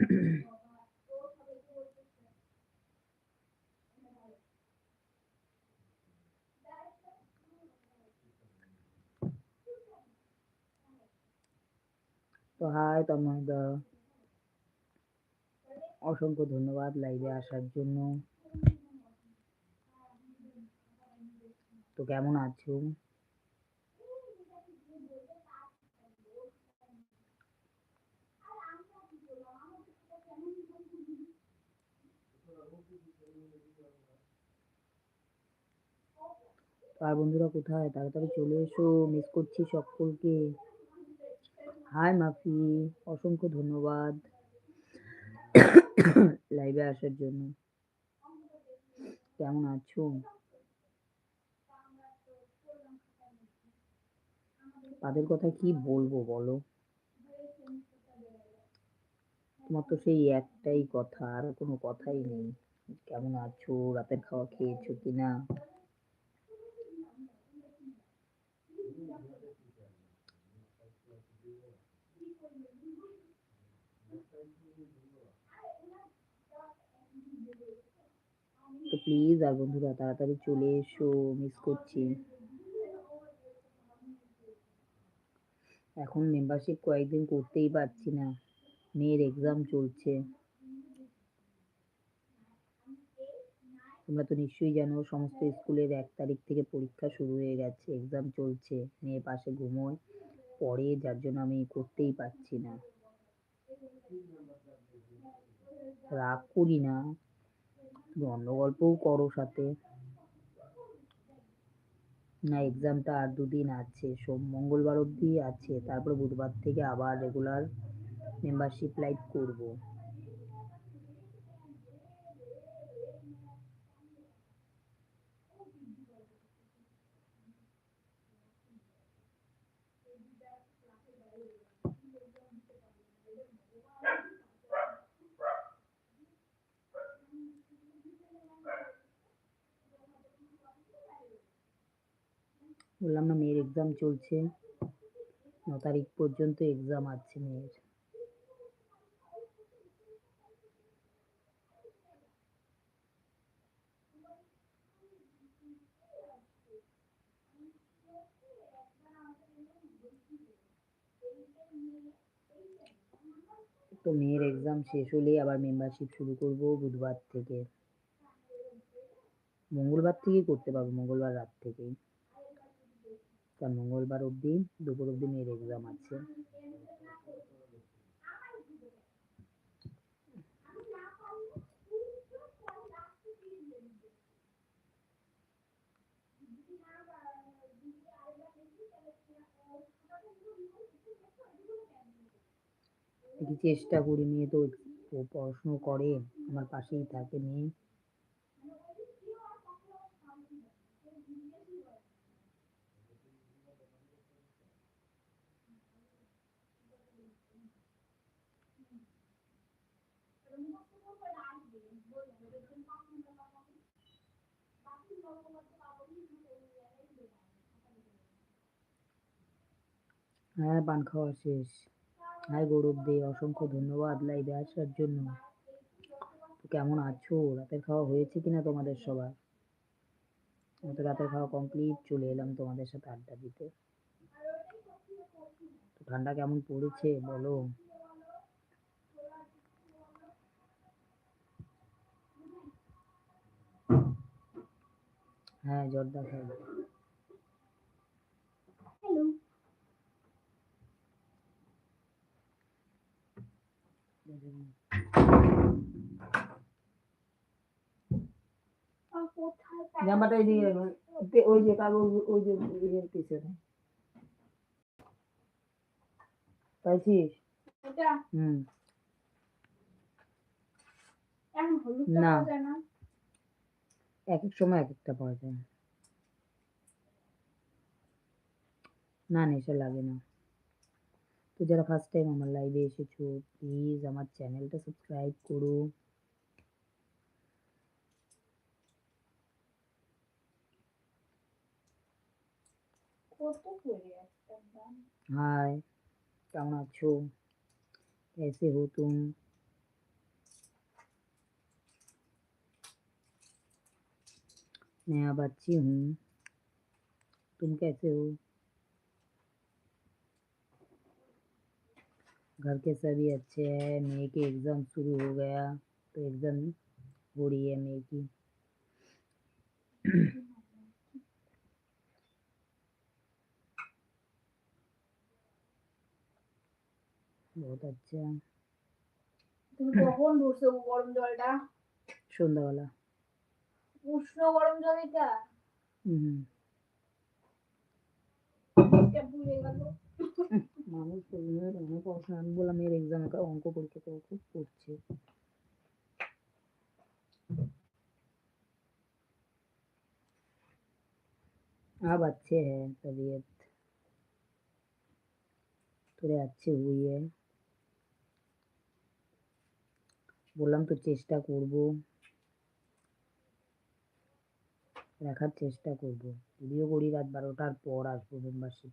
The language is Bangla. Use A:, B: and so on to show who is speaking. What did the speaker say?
A: तो हाय तम असंख्य धन्यवाद लाइव आसार जो तो कम आ আর বন্ধুরা কোথায়? তাড়াতাড়ি চলে এসো মিস করছি সকলকে। হাই মাফি, অসংখ্য ধন্যবাদ লাইভে আসার জন্য। কেমন আছো? তাদের কথা কি বলব বলো? তোমার তো সেই একটাই কথা, আর কোনো কথাই নেই। কেমন আছো? রাতের খাওয়া খেয়েছো কিনা? তো প্লিজ আর বন্ধুরা, তাড়াতাড়ি চলে এসো মিস করছি। এখন মেম্বারশিপ কয়েকদিন করতেই পারছি না। মেয়ের এক্সাম চলছে। তোমরা তো নিশ্চয়ই জানো, সমস্ত স্কুলের এক তারিখ থেকে পরীক্ষা শুরু হয়ে গেছে এক্সাম চলছে মেয়ে পাশে ঘুমোয়, পড়ে, যার জন্য আমি করতেই পারছি না। রাগ করি না, তুমি অন্য গল্পও করো সাথে। না এক্সামটা আর দুদিন আছে, সোম, মঙ্গলবার অবধি আছে, তারপর বুধবার থেকে আবার রেগুলার মেম্বারশিপ লাইভ করব। বললাম না মেয়ের এক্সাম চলছে। ন তারিখ পর্যন্ত এক্সাম আছে মেয়ের। তো মেয়ের এক্সাম শেষ হলেই আবার মেম্বারশিপ শুরু করব বুধবার থেকে। মঙ্গলবার থেকেই করতে পারব, মঙ্গলবার রাত থেকেই। মঙ্গলবার অবধি, দুপুর অবধি মেয়ের এক্সাম আছে। চেষ্টা করি মেয়ে তো ও পড়াশুনো করে, আমার পাশেই থাকে মেয়ে। হ্যাঁ পান খাওয়া শেষ। হাই গৌরব দে, অসংখ্য ধন্যবাদ লাইভে আসার জন্য। কেমন আছো? রাতের খাওয়া হয়েছে কিনা তোমাদের সবার? তো রাতের খাওয়া কমপ্লিট চলে এলাম তোমাদের সাথে আড্ডা দিতে। ঠান্ডা কেমন পড়েছে বলো? হ্যাঁ জর্দা খাই
B: হ্যালো
A: জামাটা এই ওই- যে কাগজ ওই যে ইয়ের পিছনে। পাইছিস? হুম। না।
B: পাওয়া যায় না
A: এক এক সময় এক একটা পাওয়া যায় না নেশা লাগে না তো যারা ফার্স্ট টাইম আমার লাইভে এসেছো প্লিজ আমার চ্যানেলটা সাবস্ক্রাইব করো
B: কত করে একটা দাম
A: हाय কেমন আছো कैसे हो तुम मैं अब अच्छी हूँ तुम कैसे हो
B: घर के सभी अच्छे हैं मई के एग्ज़ाम शुरू हो गया तो एग्ज़ाम हो रही है मई की बहुत अच्छा
A: তুমি কখন ধরছো গরম জলটা
B: সন্ধ্যাবেলা
A: উষ্ণ গরম জল এটা
B: হুম
A: এটা ভুলে গেল
B: মানুষ মেয়ের অনেক পড়াশোনা আমি বললাম মেয়ের এক্সাম অঙ্ক পরীক্ষা তো খুব পড়ছে अब अच्छे है तबीयत थोड़े अच्छे हुई है বললাম তো চেষ্টা করব রাখার চেষ্টা করব। যদিও করি রাত বারোটার পর আসব মেম্বারশিপ